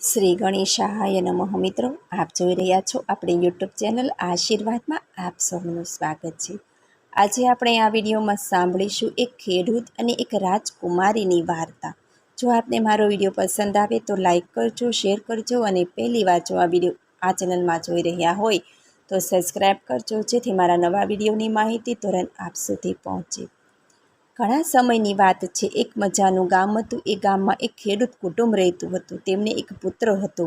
શ્રી ગણેશાય નમઃ. મિત્રો, આપ જોઈ રહ્યા છો આપણી યુટ્યુબ ચેનલ આશીર્વાદમાં આપ સૌનું સ્વાગત છે. આજે આપણે આ વિડીયોમાં સાંભળીશું એક ખેડૂત અને એક રાજકુમારીની વાર્તા. જો આપને મારો વીડિયો પસંદ આવે તો લાઇક કરજો, શેર કરજો અને પહેલી વાર જો આ વીડિયો આ ચેનલમાં જોઈ રહ્યા હોય તો સબસ્ક્રાઈબ કરજો, જેથી મારા નવા વિડીયોની માહિતી તુરંત આપ સુધી પહોંચે. ઘણા સમયની વાત છે. એક મજાનું ગામ હતું. એ ગામમાં એક ખેડૂત કુટુંબ રહેતું હતું. તેમને એક પુત્ર હતો.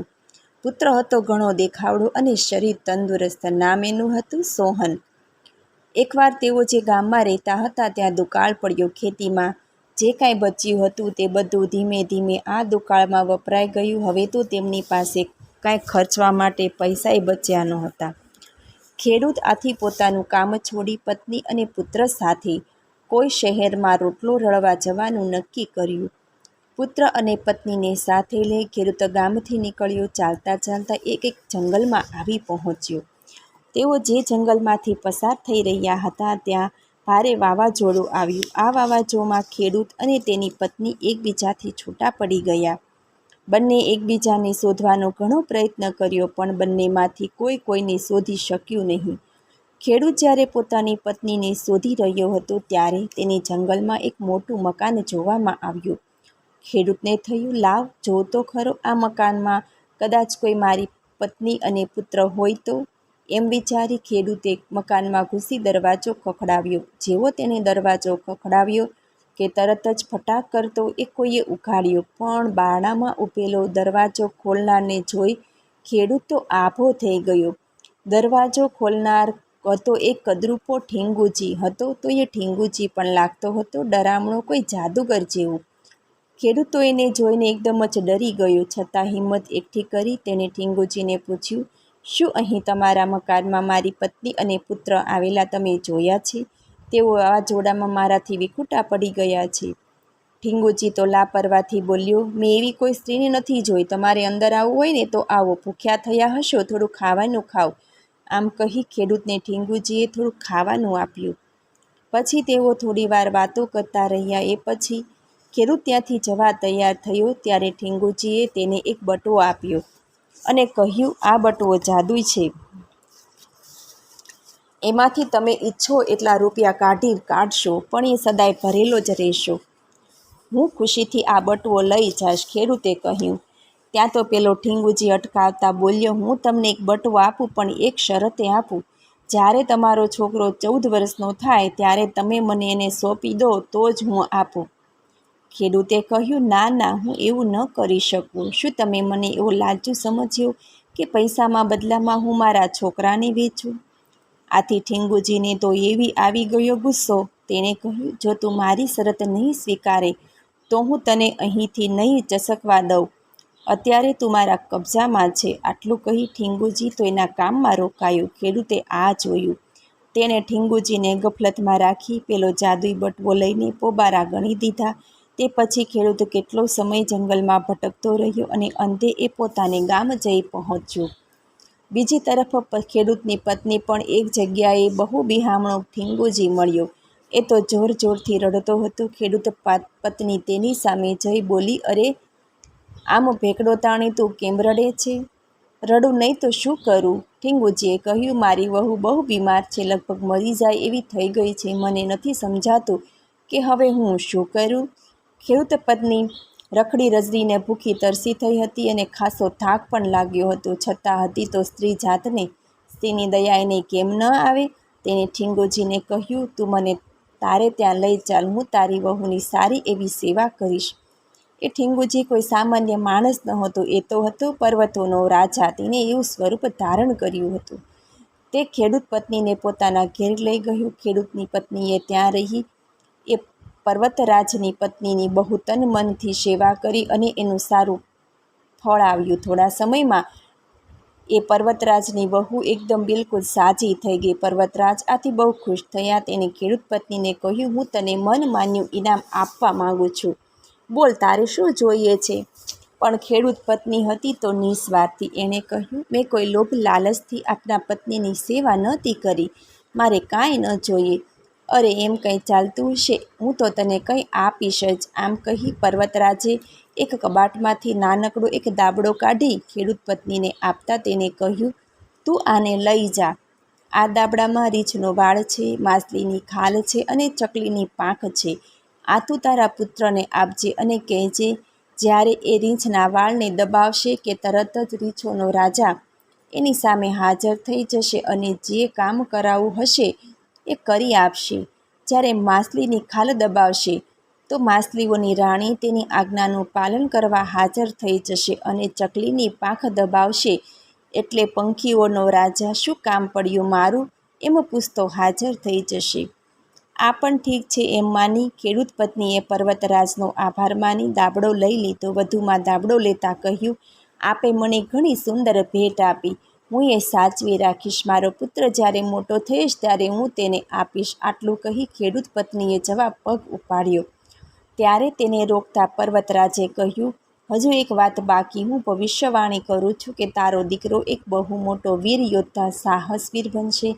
પુત્ર હતો ઘણો દેખાવડો અને શરીર તંદુરસ્ત. નામ એનું હતું સોહન. એકવાર તેઓ જે ગામમાં રહેતા હતા, ત્યાં દુકાળ પડ્યો. ખેતીમાં જે કાંઈ બચ્યું હતું તે બધું ધીમે ધીમે આ દુકાળમાં વપરાઈ ગયું. હવે તો તેમની પાસે કાંઈ ખર્ચવા માટે પૈસાય બચ્યા નહોતા. ખેડૂત આથી પોતાનું કામ છોડી પત્ની અને પુત્ર સાથે કોઈ શહેરમાં રોટલો રળવા જવાનું નક્કી કર્યું. પુત્ર અને પત્નીને સાથે લઈ ખેડૂત ગામથી નીકળ્યો, ચાલતા ચાલતા એક એક જંગલમાં આવી પહોંચ્યો. તેઓ જે જંગલમાંથી પસાર થઈ રહ્યા હતા, ત્યાં ભારે વાવાઝોડું આવ્યું. આ વાવાઝોડામાં ખેડૂત અને તેની પત્ની એકબીજાથી છૂટા પડી ગયા. બંને એકબીજાને શોધવાનો ઘણો પ્રયત્ન કર્યો, પણ બંનેમાંથી કોઈ કોઈને શોધી શક્યું નહીં. ખેડૂત જ્યારે પોતાની પત્નીને શોધી રહ્યો હતો ત્યારે તેને જંગલમાં એક મોટું મકાન જોવામાં આવ્યું. ખેડૂતને થયું લાવ જો તો ખરો આ મકાનમાં કદાચ કોઈ મારી પત્ની અને પુત્ર હોય તો? એમ વિચારી ખેડૂતે મકાનમાં ઘૂસી દરવાજો ખખડાવ્યો. જેવો તેણે દરવાજો ખખડાવ્યો કે તરત જ ફટાક કરતો એ કોઈએ ઉઘાડ્યો, પણ બારણામાં ઊભેલો દરવાજો ખોલનારને જોઈ ખેડૂત તો આભો થઈ ગયો. દરવાજો ખોલનાર હતો એક કદરૂપો ઠીંગુજી હતો, તો એ ઠીંગુજી પણ લાગતો હતો ડરામણો કોઈ જાદુગર જેવું. ખેડૂતો એને જોઈને એકદમ જ ડરી ગયો, છતાં હિંમત એકઠી કરી તેણે ઠીંગુજીને પૂછ્યું, શું અહીં તમારા મકાનમાં મારી પત્ની અને પુત્ર આવેલા તમે જોયા છે? તેઓ આ જોડામાં મારાથી વિખૂટા પડી ગયા છે. ઠીંગુજી તો લાપરવાથી બોલ્યો, મેં એવી કોઈ સ્ત્રીને નથી જોઈ. તમારે અંદર આવવું હોય ને તો આવો. ભૂખ્યા થયા હશો, થોડું ખાવાનું ખાઓ. આમ કહી ખેડૂતને ઠીંગુજીએ થોડું ખાવાનું આપ્યું. પછી તેઓ થોડીવાર વાતો કરતા રહ્યા. એ પછી ખેડૂત ત્યાંથી જવા તૈયાર થયો ત્યારે ઠીંગુજીએ તેને એક બટવો આપ્યો અને કહ્યું, આ બટવો જાદુઈ છે. એમાંથી તમે ઈચ્છો એટલા રૂપિયા કાઢી કાઢશો, પણ એ સદાય ભરેલો જ રહેશો. હું ખુશીથી આ બટવો લઈ જઈશ ખેડૂતે કહ્યું. ત્યાં તો પેલો ઠીંગુજી અટકાવતા બોલ્યો, હું તમને એક બટવો આપું, પણ એક શરતે આપું. જ્યારે તમારો છોકરો ચૌદ વર્ષનો થાય, ત્યારે તમે મને એને સોંપી દો, તો જ હું આપું. ખેડૂતે કહ્યું, ના ના, હું એવું ન કરી શકું. શું તમે મને એવો લાલચુ સમજ્યો કે પૈસામાં બદલામાં હું મારા છોકરાને વેચું? આથી ઠીંગુજીને તો એવી આવી ગયો ગુસ્સો. તેણે કહ્યું, જો તું મારી શરત નહીં સ્વીકારે, તો હું તને અહીંથી નહીં ચસકવા દઉં. અત્યારે તું મારા કબજામાં છે. આટલું કહી ઠીંગુજી તો એના કામમાં રોકાયો. ખેડૂતે આ જોયું. તેણે ઠીંગુજીને ગફલતમાં રાખી, પેલો જાદુઈ બટવો લઈને પોબારા ગણી દીધા. તે પછી ખેડૂત કેટલો સમય જંગલમાં ભટકતો રહ્યો અને અંતે એ પોતાને ગામ જઈ પહોંચ્યો. બીજી તરફ ખેડૂતની પત્ની પણ એક જગ્યાએ બહુ બિહામણો ઠીંગુજી મળ્યો. એ તો જોર જોરથી રડતો હતો. ખેડૂત પત્ની તેની સામે જઈ બોલી, અરે આમ ભેકડો તાણી તું કેમ રડે છે? રડું નહીં તો શું કરું? ઠીંગુજીએ કહ્યું, મારી વહુ બહુ બીમાર છે, લગભગ મરી જાય એવી થઈ ગઈ છે. મને નથી સમજાતું કે હવે હું શું કરું. ખેડૂત પત્ની રખડી રજડીને ભૂખી તરસી થઈ હતી અને ખાસો થાક પણ લાગ્યો હતો. છતાં હતી તો સ્ત્રી જાતને સ્ત્રીની દયા એને કેમ ન આવે? તેને ઠીંગોજીને કહ્યું, તું મને તારે ત્યાં લઈ ચાલ. હું તારી વહુની સારી એવી સેવા કરીશ. એ ઠીંગુજી કોઈ સામાન્ય માણસ નહોતો એ તો હતો પર્વતોનો રાજા. તેને એવું સ્વરૂપ ધારણ કર્યું હતું. તે ખેડૂત પત્નીને પોતાના ઘેર લઈ ગયું. ખેડૂતની પત્નીએ ત્યાં રહી. એ પર્વતરાજની પત્નીની બહુ તન મનથી સેવા કરી અને એનું સારું ફળ આવ્યું. થોડા સમયમાં એ પર્વતરાજની બહુ એકદમ બિલકુલ સાજી થઈ ગઈ. પર્વતરાજ આથી બહુ ખુશ થયા. તેને ખેડૂત પત્નીને કહ્યું, હું તને મન માન્યું ઇનામ આપવા માગું છું. બોલ તારે શું જોઈએ છે. પણ ખેડૂત પત્ની હતી તો નિસ્વાર્થી એણે કહ્યું, મેં કોઈ લોભ લાલચથી આપના પત્નીની સેવા નહોતી કરી. મારે કાંઈ ન જોઈએ. અરે, એમ કંઈ ચાલતું હશે? હું તો તને કંઈ આપીશ જ. આમ કહી પર્વતરાજે એક કબાટમાંથી નાનકડો એક દાબડો કાઢી ખેડૂત પત્નીને આપતા તેને કહ્યું, તું આને લઈ જા. આ દાબડામાં રીંછનો વાળ છે, માછલીની ખાલ છે અને ચકલીની પાંખ છે. આ તું તારા પુત્રને આપજે અને કહેજે, જ્યારે એ રીંછના વાળને દબાવશે કે તરત જ રીંછોનો રાજા એની સામે હાજર થઈ જશે અને જે કામ કરાવવું હશે એ કરી આપશે. જ્યારે માછલીની ખાલ દબાવશે, તો માછલીઓની રાણી તેની આજ્ઞાનું પાલન કરવા હાજર થઈ જશે અને ચકલીની પાંખ દબાવશે. એટલે પંખીઓનો રાજા શું કામ પડ્યું મારું? એમ પૂછતો હાજર થઈ જશે. આ પણ ઠીક છે એમ માની ખેડૂત પત્નીએ પર્વતરાજનો આભાર માની દાબડો લઈ લીધો. વધુમાં દાબડો લેતા કહ્યું, આપે મને ઘણી સુંદર ભેટ આપી. હું એ સાચવી રાખીશ. મારો પુત્ર જ્યારે મોટો થઈશ ત્યારે હું તેને આપીશ. આટલું કહી ખેડૂત પત્નીએ જવાબ પગ ઉપાડ્યો. ત્યારે તેને રોકતા પર્વતરાજે કહ્યું, હજુ એક વાત બાકી. હું ભવિષ્યવાણી કરું છું કે તારો દીકરો એક બહુ મોટો વીર યોદ્ધા સાહસવીર બનશે.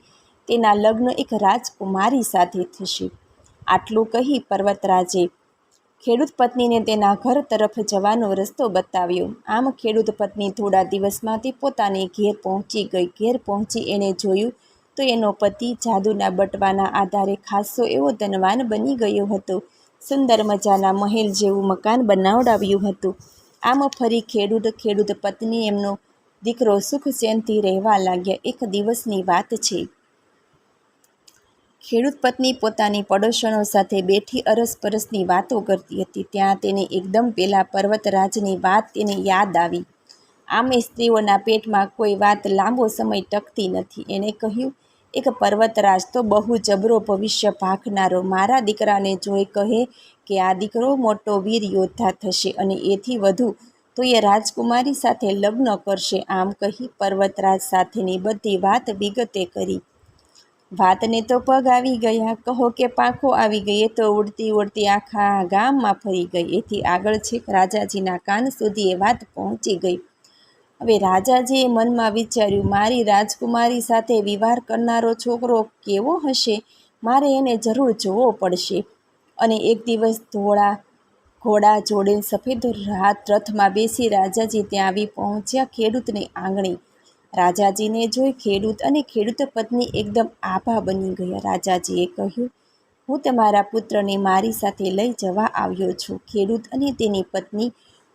તેના લગ્ન એક રાજકુમારી સાથે થશે. આટલું કહી પર્વતરાજે ખેડૂત પત્નીને તેના ઘર તરફ જવાનો રસ્તો બતાવ્યો. આમ ખેડૂત પત્ની થોડા દિવસમાંથી પોતાને ઘેર પહોંચી ગઈ. ઘેર પહોંચી એણે જોયું તો એનો પતિ જાદુના બટવાના આધારે ખાસો એવો ધનવાન બની ગયો હતો. સુંદર મજાના મહેલ જેવું મકાન બનાવડાવ્યું હતું. આમ ફરી ખેડૂત ખેડૂત પત્ની એમનો દીકરો સુખ ચેનથી રહેવા લાગ્યા. એક દિવસની વાત છે. ખેડૂત પત્ની પોતાની પડોશણો સાથે બેઠી અરસપરસની વાતો કરતી હતી. ત્યાં તેને એકદમ પહેલાં પર્વતરાજની વાત તેને યાદ આવી. આમે સ્ત્રીઓના પેટમાં કોઈ વાત લાંબો સમય ટકતી નથી એણે કહ્યું, એક પર્વતરાજ તો બહુ જબરો ભવિષ્ય ભાખનારો. મારા દીકરાને જોઈ કહે કે આ દીકરો મોટો વીર યોદ્ધા થશે અને એથી વધુ, તો એ રાજકુમારી સાથે લગ્ન કરશે આમ કહી પર્વતરાજ સાથેની બધી વાત વિગતે કરી. વાતને તો પગ આવી ગયા. કહો કે પાંખો આવી ગઈ તો ઉડતી ઉડતી આખા ગામમાં ફરી ગઈ. એથી આગળ છેક રાજાજીના કાન સુધી એ વાત પહોંચી ગઈ. હવે રાજાજીએ મનમાં વિચાર્યું, મારી રાજકુમારી સાથે વિવાહ કરનારો છોકરો કેવો હશે? મારે એને જરૂર જોવો પડશે. અને એક દિવસ ધોળા ઘોડા જોડે સફેદ રાત રથમાં બેસી રાજાજી ત્યાં આવી પહોંચ્યા ખેડૂતની આંગણે. રાજાજીને જોઈ ખેડૂત અને ખેડૂત પત્ની એકદમ આભા બની ગયા. રાજાજીએ કહ્યું, હું તમારા પુત્રને મારી સાથે લઈ જવા આવ્યો છું. ખેડૂત અને તેની પત્ની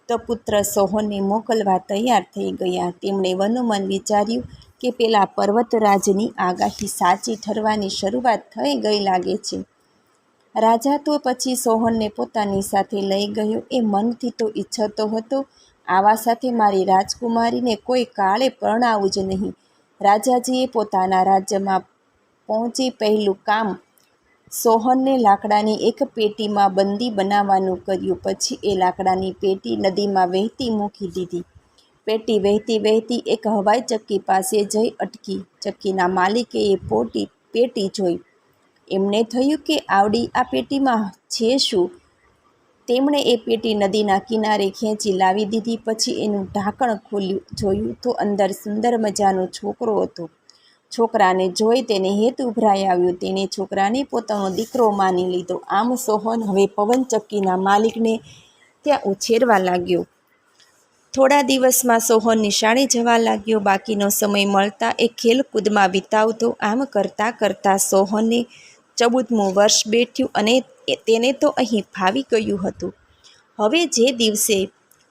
તો પુત્ર સોહનને મોકલવા તૈયાર થઈ ગયા. તેમણે વનોમન વિચાર્યું કે પેલા પર્વતરાજની આગાહી સાચી ઠરવાની શરૂઆત થઈ ગઈ લાગે છે. રાજા તો પછી સોહનને પોતાની સાથે લઈ ગયો. એ મનથી તો ઈચ્છતો હતો આવા સાથે મારી રાજકુમારીને કોઈ કાળે પરણાવું જ નહીં. રાજાજીએ પોતાના રાજ્યમાં પહોંચી પહેલું કામ સોહનને લાકડાની એક પેટીમાં બંદી બનાવવાનું કર્યું. પછી એ લાકડાની પેટી નદીમાં વહેતી મૂકી દીધી. પેટી વહેતી વહેતી એક હવાઈ ચક્કી પાસે જઈ અટકી. ચક્કીના માલિકે એ પોટી પેટી જોઈ. એમને થયું કે આવડી આ પેટીમાં છે શું? તેમણે એ પેટી નદીના કિનારે ખેંચી લાવી દીધી. પછી એનું ઢાંકણ ખોલ્યું, જોયું તો અંદર સુંદર મજાનો છોકરો હતો. છોકરાને જોઈ તેને હેત ઉભરાઈ આવ્યો. તેણે છોકરાને પોતાનો દીકરો માની લીધો. આમ સોહન હવે પવનચક્કીના માલિકને ત્યાં ઉછેરવા લાગ્યો. થોડા દિવસમાં સોહન નિશાળે જવા લાગ્યો. બાકીનો સમય મળતા એ ખેલકૂદમાં વિતાવતો. આમ કરતાં કરતાં સોહનને ચૌદમું વર્ષ બેઠ્યું અને તેને તો અહીં ફાવી ગયું હતું. હવે જે દિવસે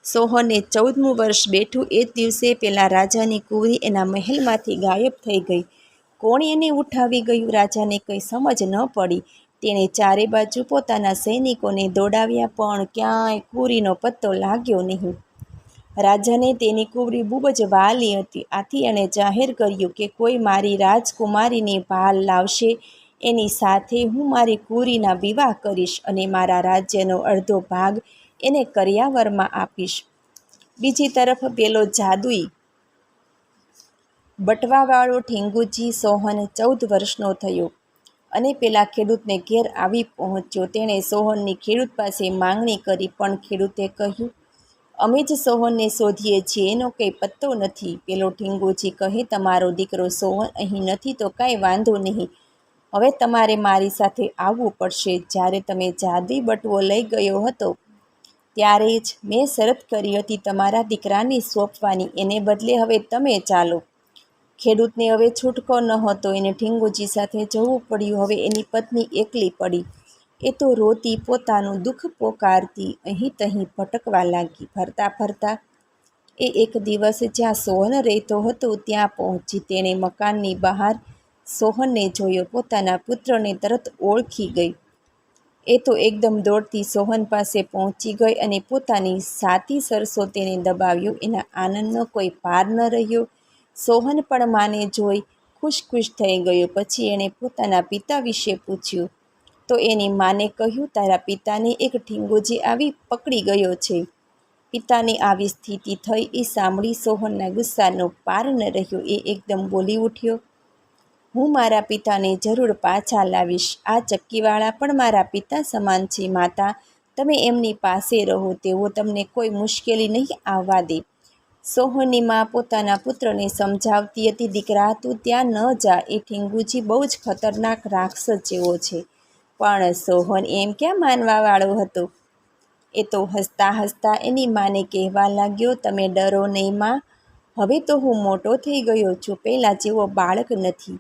સોહને ચૌદમું વર્ષ બેઠું એ જ દિવસે પેલા રાજાની કુંવરી એના મહેલમાંથી ગાયબ થઈ ગઈ. કોણ એને ઉઠાવી ગયું? રાજાને કંઈ સમજ ન પડી. તેણે ચારે બાજુ પોતાના સૈનિકોને દોડાવ્યા, પણ ક્યાંય કુવરીનો પત્તો લાગ્યો નહીં. રાજાને તેની કુંવરી ખૂબ જ વાલી હતી. આથી એણે જાહેર કર્યું કે કોઈ મારી રાજકુમારીની ભાલ લાવશે એની સાથે હું મારી કુરીના વિવાહ કરીશ અને મારા રાજ્યનો અડધો ભાગ એને કર્યાવરમાં આપીશ. બીજી તરફ પેલો જાદુઈ બટવાવાળો ઠીંગુજી સોહન ચૌદ વર્ષનો થયો અને પેલા ખેડૂતને ઘેર આવી પહોંચ્યો. તેણે સોહનની ખેડૂત પાસે માંગણી કરી, પણ ખેડૂતે કહ્યું, અમે જ સોહનને શોધીએ છીએ, એનો કંઈ પત્તો નથી. પેલો ઠીંગુજી કહે, તમારો દીકરો સોહન અહીં નથી તો કાંઈ વાંધો નહીં. હવે તમારે મારી સાથે આવવું પડશે. જ્યારે તમે જાદી બટવો લઈ ગયો હતો, ત્યારે જ મેં શરત કરી હતી તમારા દીકરાને સોંપવાની. એને બદલે હવે તમે ચાલો. ખેડૂતને હવે છૂટકો ન હતો. એને ઠીંગુજી સાથે જવું પડ્યું. હવે એની પત્ની એકલી પડી. એ તો રોતી પોતાનું દુઃખ પોકારતી અહીં તહીં ભટકવા લાગી. ફરતા ફરતા એ એક દિવસ જ્યાં સોહન રહેતો હતો, ત્યાં પહોંચી. તેણે મકાનની બહાર સોહનને જોયો. પોતાના પુત્રને તરત ઓળખી ગઈ. એ તો એકદમ દોડતી સોહન પાસે પહોંચી ગઈ અને પોતાની સાતી સરસો તેને દબાવ્યો. એના આનંદનો કોઈ પાર ન રહ્યો. સોહન પણ માને જોઈ ખુશ ખુશ થઈ ગયો. પછી એણે પોતાના પિતા વિશે પૂછ્યું. તો એની માને કહ્યું, તારા પિતાને એક ઠીંગોજી આવી પકડી ગયો છે. પિતાની આવી સ્થિતિ થઈ એ સાંભળી સોહનના ગુસ્સાનો પાર ન રહ્યો. એ એકદમ બોલી ઉઠ્યો. હું મારા પિતાને જરૂર પાછા લાવીશ. આ ચક્કીવાળા પણ મારા પિતા સમાન છે, માતા. તમે એમની પાસે રહો, તેઓ તમને કોઈ મુશ્કેલી નહીં આવવા દે. સોહનની મા પોતાના પુત્રને સમજાવતી હતી, દીકરા, તું ત્યાં ન જા. એ ઠીંગુજી બહુ જ ખતરનાક રાક્ષસ જેવો છે. પણ સોહન, એમ ક્યાં માનવાવાળો હતો? એ તો હસતા હસતા એની માને કહેવા લાગ્યો, તમે ડરો નહીં, માં. હવે તો હું મોટો થઈ ગયો છું. પહેલાં જેવો બાળક નથી.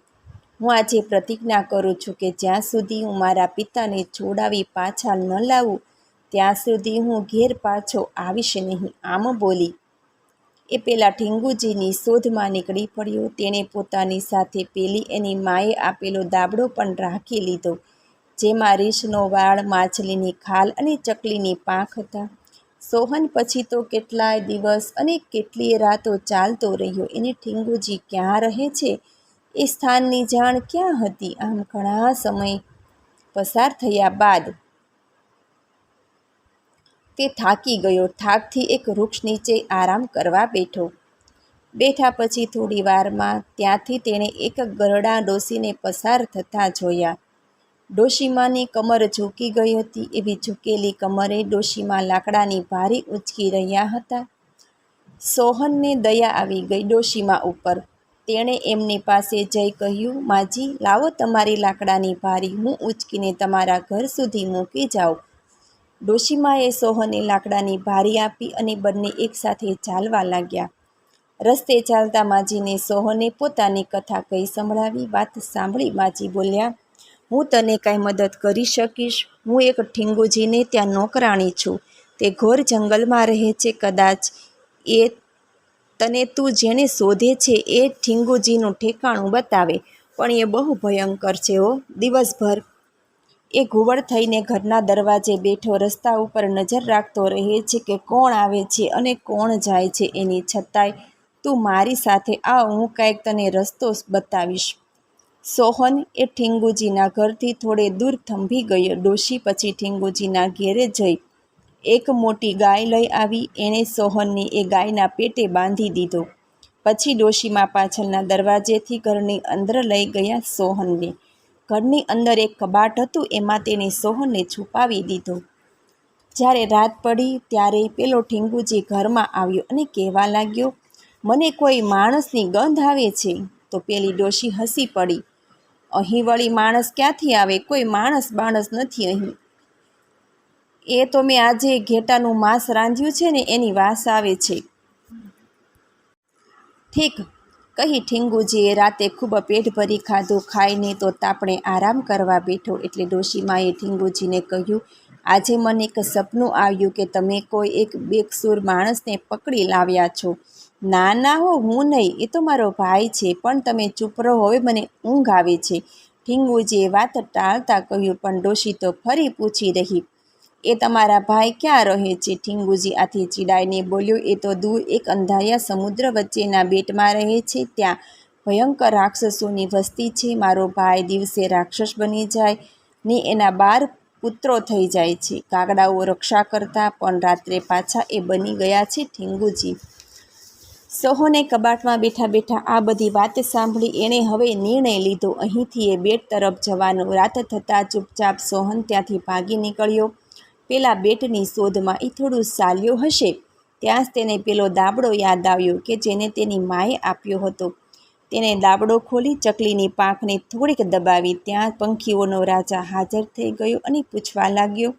હું આજે પ્રતિજ્ઞા કરું છું કે જ્યાં સુધી હું મારા પિતાને છોડાવી પાછા ન લાવું, ત્યાં સુધી હું ઘેર પાછો આવીશ નહીં. આમ બોલી, એ પેલા ઠીંગુજીની શોધમાં નીકળી પડ્યો. તેણે પોતાની સાથે પેલી એની માએ આપેલો દાબડો પણ રાખી લીધો, જેમાં રીંછનો વાળ, માછલીની ખાલ અને ચકલીની પાંખ હતા. સોહન પછી તો કેટલાય દિવસ અને કેટલીય રાતો ચાલતો રહ્યો. એને ઠીંગુજી ક્યાં રહે છે? એ સ્થાનની જાણ ક્યાં હતી? આમ ઘણા સમય પસાર થયા બાદ તે થાકી ગયો. થાકથી એક વૃક્ષ નીચે આરામ કરવા બેઠો. બેઠા પછી થોડી વારમાં ત્યાંથી તેણે એક ગરડા ડોસીને પસાર થતા જોયા. ડોશીમાની કમર ઝૂકી ગઈ હતી. એવી ઝૂકેલી કમરે ડોશીમાં લાકડાની ભારી ઉંચકી રહ્યા હતા. સોહનને દયા આવી ગઈ ડોશીમા ઉપર. તેણે એમની પાસે જઈ કહ્યું, માજી, લાવો તમારી લાકડાની ભારી, હું ઊંચકીને તમારા ઘર સુધી મૂકી જાઉં. ડોશીમાએ સોહને લાકડાની ભારી આપી અને બંને એકસાથે ચાલવા લાગ્યા. રસ્તે ચાલતા માજીને સોહને પોતાની કથા કહી સંભળાવી, વાત સાંભળી માજી બોલ્યા, હું તને કાંઈ મદદ કરી શકીશ? હું એક ઠીંગુજીને ત્યાં નોકરાણી છું. તે ઘોર જંગલમાં રહે છે, કદાચ એ તને તું જેને શોધે છે એ ઠીંગુજીનું ઠેકાણું બતાવે. પણ એ બહુ ભયંકર છે હો, દિવસભર. એ ઘુવડ થઈને ઘરના દરવાજે બેઠો રસ્તા ઉપર નજર રાખતો રહે છે કે કોણ આવે છે અને કોણ જાય છે એની છતાંય તું મારી સાથે આ હું કાંઈક તને રસ્તો બતાવીશ. સોહન એ ઠીંગુજીના ઘરથી થોડે દૂર થંભી ગયો. ડોશી પછી ઠીંગુજીના ઘેરે જઈ એક મોટી ગાય લઈ આવી. એણે સોહનની એ ગાયના પેટે બાંધી દીધો. પછી ડોશીમાં પાછળના દરવાજેથી ઘરની અંદર લઈ ગયા સોહનને. ઘરની અંદર એક કબાટ હતું, એમાં તેને સોહનને છુપાવી દીધો. જ્યારે રાત પડી, ત્યારે પેલો ઠીંગુજી ઘરમાં આવ્યો અને કહેવા લાગ્યો, મને કોઈ માણસની ગંધ આવે છે? તો પેલી ડોશી હસી પડી. અહીં વળી માણસ ક્યાંથી આવે? કોઈ માણસ બાણસ નથી અહીં. એ તો મેં આજે ઘેટાનું માંસ રાંધ્યું છે ને એની વાસ આવે છે. ઠીક, કહી ઠીંગુજીએ રાતે ખૂબ પેટ ભરી ખાધું, ખાઈને તો તાપણે આરામ કરવા બેઠો, એટલે ડોશીમાએ ઠીંગુજીને કહ્યું, આજે મને એક સપનું આવ્યું કે તમે કોઈ એક બેકસૂર માણસને પકડી લાવ્યા છો. ના ના હો, હું નહીં, એ તો મારો ભાઈ છે, પણ તમે ચૂપ રહો, હવે મને ઊંઘ આવે છે. ઠીંગુજીએ વાત ટાળતા કહ્યું, પણ ડોશી તો ફરી પૂછી રહી એ તમારા ભાઈ ક્યાં રહે છે? ઠીંગુજી આથી ચીડાઈને બોલ્યો, એ તો દૂર એક અંધારિયા સમુદ્ર વચ્ચેના બેટમાં રહે છે. ત્યાં ભયંકર રાક્ષસોની વસ્તી છે. મારો ભાઈ દિવસે રાક્ષસ બની જાય ને એના બાર પુત્રો થઈ જાય છે. કાગડાઓ રક્ષા કરતા પણ રાત્રે પાછા એ બની ગયા છે. ઠીંગુજી સોહોને કબાટમાં બેઠા બેઠા આ બધી વાત સાંભળી એણે હવે નિર્ણય લીધો. અહીંથી એ બેટ તરફ જવાનો. રાત થતાં ચૂપચાપ સોહન ત્યાંથી ભાગી નીકળ્યો. પેલા બેટની શોધમાં એ થોડું ચાલ્યો હશે. ત્યાં જ તેને પેલો દાબડો યાદ આવ્યો કે જેને તેની માએ આપ્યો હતો. તેને દાબડો ખોલી ચકલીની પાંખને થોડીક દબાવી ત્યાં પંખીઓનો રાજા હાજર થઈ ગયો અને પૂછવા લાગ્યો,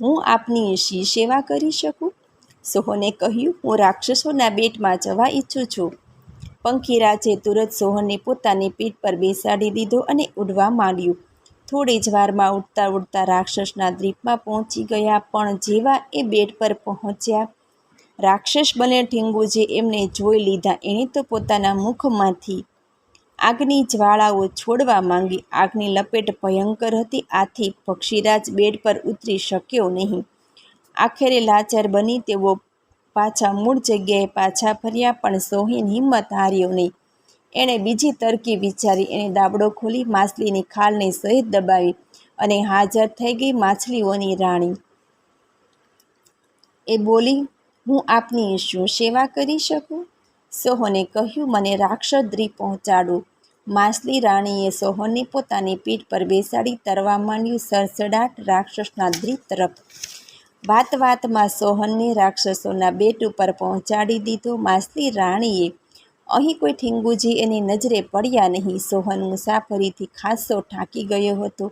હું આપની શી સેવા કરી શકું? સોહને કહ્યું, હું રાક્ષસોના બેટમાં જવા ઈચ્છું છું. પંખીરાજે તુરત સોહનને પોતાની પીઠ પર બેસાડી દીધો અને ઉડવા માંડ્યું. થોડી જ વારમાં ઉડતા ઉડતા રાક્ષસના દ્વીપમાં પહોંચી ગયા, પણ જેવા એ બેટ પર પહોંચ્યા. રાક્ષસ બને ઠીંગુજી એમને જોઈ લીધા, એણે તો પોતાના મુખમાંથી આગની જ્વાળાઓ છોડવા માંગી. આગની લપેટ ભયંકર હતી, આથી પક્ષીરાજ બેડ પર ઉતરી શક્યો નહીં. આખરે લાચાર બની તેઓ પાછા મૂળ જગ્યાએ પાછા ફર્યા, પણ સોહીન હિંમત હાર્યો નહીં. એણે બીજી તરકી વિચારી એણે દાબડો ખોલી માછલીની ખાલને સહિત દબાવી અને હાજર થઈ ગઈ માછલીઓની રાણી. એ બોલી, હું આપની શું સેવા કરી શકું? સોહને કહ્યું, મને રાક્ષદ્રી પહોંચાડો. માછલી રાણીએ સોહનને પોતાની પીઠ પર બેસાડી તરવા માંડ્યું સડસડાટ રાક્ષસના દ્વીપ તરફ. વાત વાતમાં સોહનને રાક્ષસોના બેટ ઉપર પહોંચાડી દીધો. માછલી રાણીએ અહીં કોઈ ઠીંગુજી એની નજરે પડ્યા નહીં. સોહન મુસાફરીથી ખાસો ઠાકી ગયો હતો.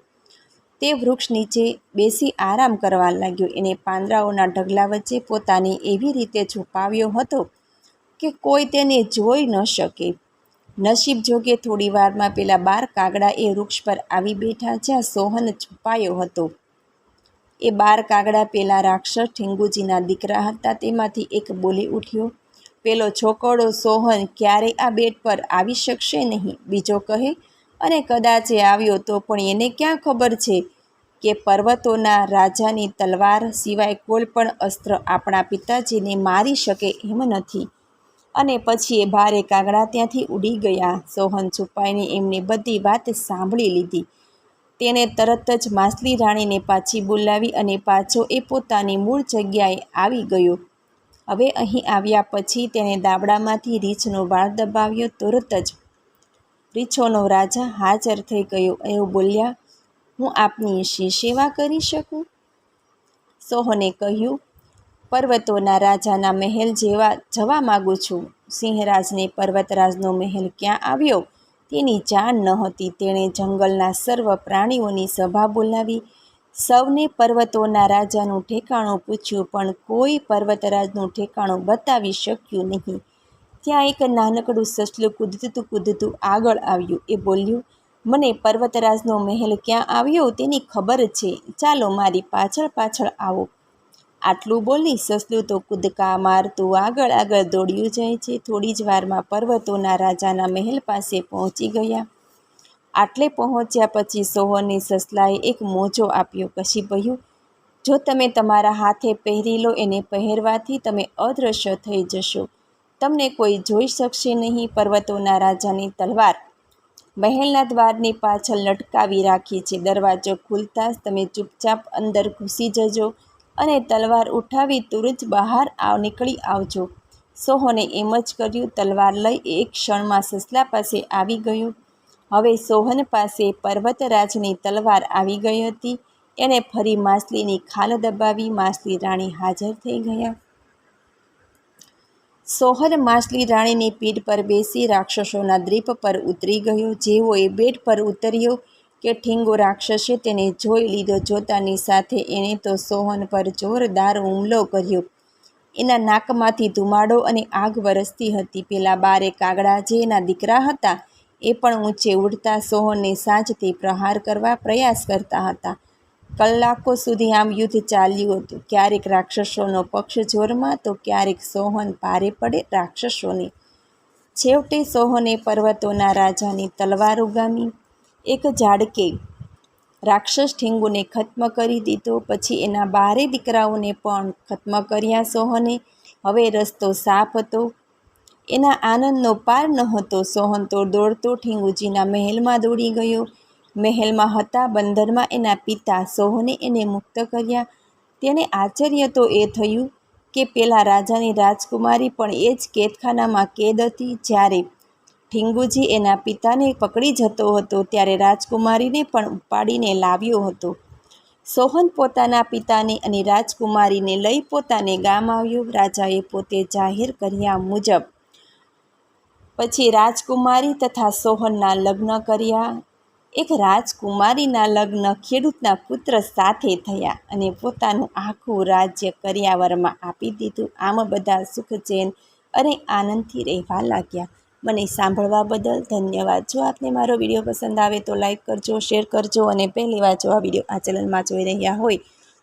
તે વૃક્ષ નીચે બેસી આરામ કરવા લાગ્યો. એને પાંદડાઓના ઢગલા વચ્ચે પોતાને એવી રીતે છુપાવ્યો હતો કે કોઈ તેને જોઈ ન શકે. નસીબ જોગે થોડી વારમાં પેલા બાર કાગડા એ વૃક્ષ પર આવી બેઠા જ્યાં સોહન છુપાયો હતો. એ બાર કાગડા પેલા રાક્ષસ ઠીંગુજીના દીકરા હતા. તેમાંથી એક બોલી ઉઠ્યો પેલો છોકરો સોહન ક્યારેય આ બેટ પર આવી શકશે નહીં. બીજો કહે, અને કદાચ એ આવ્યો તો પણ એને ક્યાં ખબર છે કે પર્વતોના રાજાની તલવાર સિવાય કોઈ પણ અસ્ત્ર આપણા પિતાજીને મારી શકે એમ નથી. અને પછી એ ભારે કાગડા ત્યાંથી ઉડી ગયા. સોહન છુપાઈને એમને બધી વાત સાંભળી લીધી. તેણે તરત જ માછલી રાણીને પાછી બોલાવી અને પાછો એ પોતાની મૂળ જગ્યાએ આવી ગયો. હવે અહીં આવ્યા પછી તેણે દાબડામાંથી રીંછનો વાળ દબાવ્યો તુરત જ. રીછોનો રાજા હાજર થઈ ગયો. એવું બોલ્યા, હું આપની શી સેવા કરી શકું? સોહને કહ્યું, પર્વતોના રાજાના મહેલ જેવા જવા માગું છું. સિંહરાજને પર્વતરાજનો મહેલ ક્યાં આવ્યો? તેની જાણ નહોતી. તેણે જંગલના સર્વ પ્રાણીઓની સભા બોલાવી. સૌને પર્વતોના રાજાનું ઠેકાણું પૂછ્યું, પણ કોઈ પર્વતરાજનું ઠેકાણું બતાવી શક્યું નહીં. ત્યાં એક નાનકડું સસલું કૂદતું કૂદતું આગળ આવ્યું. એ બોલ્યું, મને પર્વતરાજનો મહેલ ક્યાં આવ્યો તેની ખબર છે. ચાલો મારી પાછળ પાછળ આવો. આટલું બોલી સસલું તો કૂદકા મારતું આગળ આગળ દોડ્યું જાય છે. થોડી જ વારમાં પર્વતોના રાજાના મહેલ પાસે પહોંચી ગયા. આટલે પહોંચ્યા પછી સોહનની સસલાએ એક મોજો આપ્યો પછી કહ્યું જો તમે તમારા હાથે પહેરી લો એને પહેરવાથી તમે અદૃશ્ય થઈ જશો. તમને કોઈ જોઈ શકશે નહીં પર્વતોના રાજાની તલવાર. મહેલના દ્વારની પાછળ લટકાવી રાખી છે. દરવાજો ખુલતા જ તમે ચૂપચાપ અંદર ઘૂસી જજો અને તલવાર ઉઠાવી તુરંત બહાર આવ, નીકળી આવજો. સોહોને એમ જ કર્યું, તલવાર લઈ એક ક્ષણમાં સસલા પાસે આવી ગયું. હવે સોહન પાસે પર્વતરાજની તલવાર આવી ગઈ હતી. એણે ફરી માછલીની ખાલ દબાવી માછલી રાણી હાજર થઈ ગયા. સોહન માછલી રાણીની પીઠ પર બેસી રાક્ષસોના દ્વીપ પર ઉતરી ગયો. જેવો એ બેટ પર ઉતર્યો કે ઠીંગો રાક્ષસે તેને જોઈ લીધો જોતાની સાથે એણે તો સોહન પર જોરદાર હુમલો કર્યો. એના નાકમાંથી ધુમાડો અને આગ વરસતી હતી. પેલા બારે કાગડા જે એના દીકરા હતા એ પણ ઊંચે ઉડતા સોહનને સાંજથી પ્રહાર કરવા પ્રયાસ કરતા હતા. કલાકો સુધી આમ યુદ્ધ ચાલ્યું હતું. ક્યારેક રાક્ષસોનો પક્ષ જોરમાં તો ક્યારેક સોહન ભારે પડે રાક્ષસોને. છેવટે સોહને પર્વતોના રાજાની તલવાર ઉગામી. એક ઝાડકે રાક્ષસ ઠીંગુને ખત્મ કરી દીધો. પછી એના બારે દીકરાઓને પણ ખત્મ કર્યા સોહને. હવે રસ્તો સાફ હતો. એના આનંદનો પાર ન હતો સોહન તો દોડતો ઠીંગુજીના મહેલમાં દોડી ગયો. મહેલમાં હતા, બંદરમાં એના પિતા સોહને એને મુક્ત કર્યા. તેને આશ્ચર્ય તો એ થયું કે પેલા રાજાની રાજકુમારી પણ એ જ કેદખાનામાં કેદ હતી. જ્યારે ઠીંગુજી એના પિતાને પકડી જતો હતો, ત્યારે રાજકુમારીને પણ ઉપાડીને લાવ્યો હતો. સોહન પોતાના પિતાને અને રાજકુમારીને લઈ પોતાને ગામ આવ્યો. રાજાએ પોતે જાહેર કર્યા મુજબ પછી રાજકુમારી તથા સોહનના લગ્ન કર્યા. એક રાજકુમારીના લગ્ન ખેડૂતના પુત્ર સાથે થયા અને પોતાનું આખું રાજ્ય કરિયાવરમાં આપી દીધું. આમ બધા સુખ ચેન અને આનંદથી રહેવા લાગ્યા. મને સાંભળવા બદલ ધન્યવાદ. જો આપને મારો વીડિયો પસંદ આવે તો લાઈક કરજો, શેર કરજો અને પહેલી વાર જો આ વીડિયો આ ચેનલમાં જોઈ રહ્યા હોય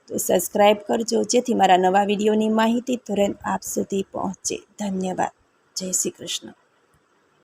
તો સબસ્ક્રાઈબ કરજો, જેથી મારા નવા વિડીયોની માહિતી તુરંત આપ સુધી પહોંચે. ધન્યવાદ. જય શ્રી કૃષ્ણ.